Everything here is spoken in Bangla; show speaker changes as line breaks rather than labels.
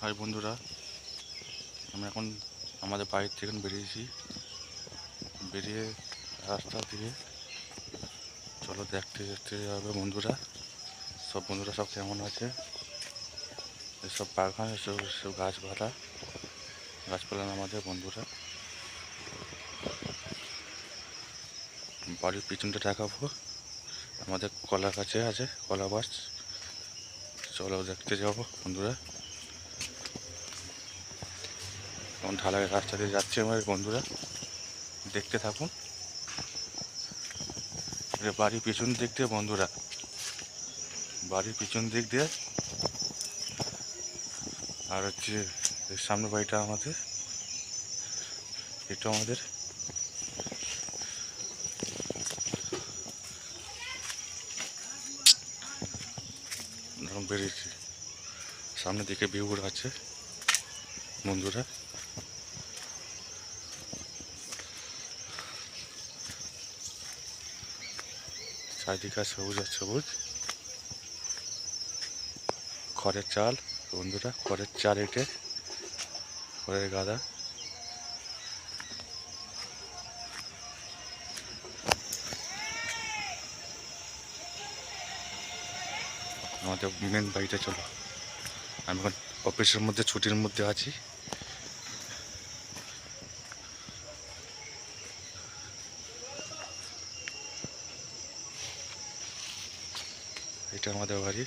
হাই বন্ধুরা আমরা এখন আমাদের বাড়ির থেকে বেরিয়েছি। বেরিয়ে রাস্তা দিয়ে চলো দেখতে দেখতে যাবে বন্ধুরা। সব বন্ধুরা সব কেমন আছে? এসব বাগান, এসব সব গাছপালা গাছপালা আমাদের বন্ধুরা। বাড়ির পিছনটা দেখাবো। আমাদের কলা গাছে আছে, কলা গাছ। চলো দেখতে যাব বন্ধুরা। এখন ঢালাই রাস্তা দিয়ে যাচ্ছে আমার বন্ধুরা। দেখতে থাকুন। বাড়ির পিছন দিক দিয়ে বন্ধুরা। বাড়ির পিছন দিক দিয়ে। আর হচ্ছে সামনে বাড়িটা আমাদের। এটা আমাদের। বেরিয়েছি। সামনের দিকে ভিউগুলো আছে। বন্ধুরা। চারিদিকে সবুজ আর সবুজ। খড়ের চাল, বন্ধুরা, খড়ের চাল এটে, খড়ের গাদা। আমাদের মেন বাড়িটা চলো। আমি এখন অফিসের মধ্যে, ছুটির মধ্যে আছি। এটা আমাদের বাড়ি